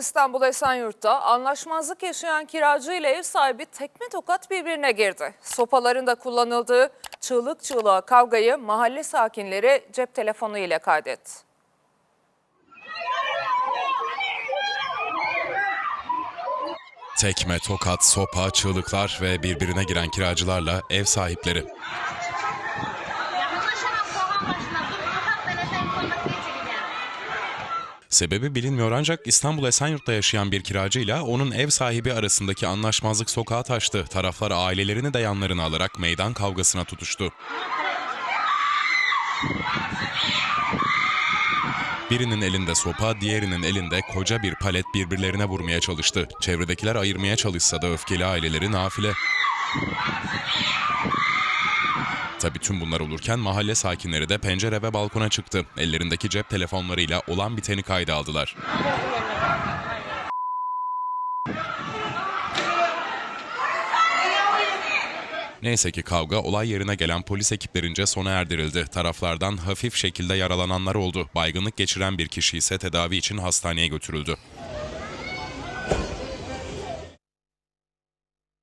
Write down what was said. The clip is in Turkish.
İstanbul Esenyurt'ta anlaşmazlık yaşayan kiracı ile ev sahibi tekme tokat birbirine girdi. Sopaların da kullanıldığı çığlık çığlığa kavgayı mahalle sakinleri cep telefonu ile kaydetti. Tekme, tokat, sopa, çığlıklar ve birbirine giren kiracılarla ev sahipleri. Sebebi bilinmiyor ancak İstanbul Esenyurt'ta yaşayan bir kiracıyla onun ev sahibi arasındaki anlaşmazlık sokağa taştı. Taraflar ailelerini de yanlarına alarak meydan kavgasına tutuştu. Birinin elinde sopa, diğerinin elinde koca bir palet birbirlerine vurmaya çalıştı. Çevredekiler ayırmaya çalışsa da öfkeli aileleri nafile. Tabii tüm bunlar olurken mahalle sakinleri de pencere ve balkona çıktı. Ellerindeki cep telefonlarıyla olan biteni kayda aldılar. Neyse ki kavga olay yerine gelen polis ekiplerince sona erdirildi. Taraflardan hafif şekilde yaralananlar oldu. Baygınlık geçiren bir kişi ise tedavi için hastaneye götürüldü.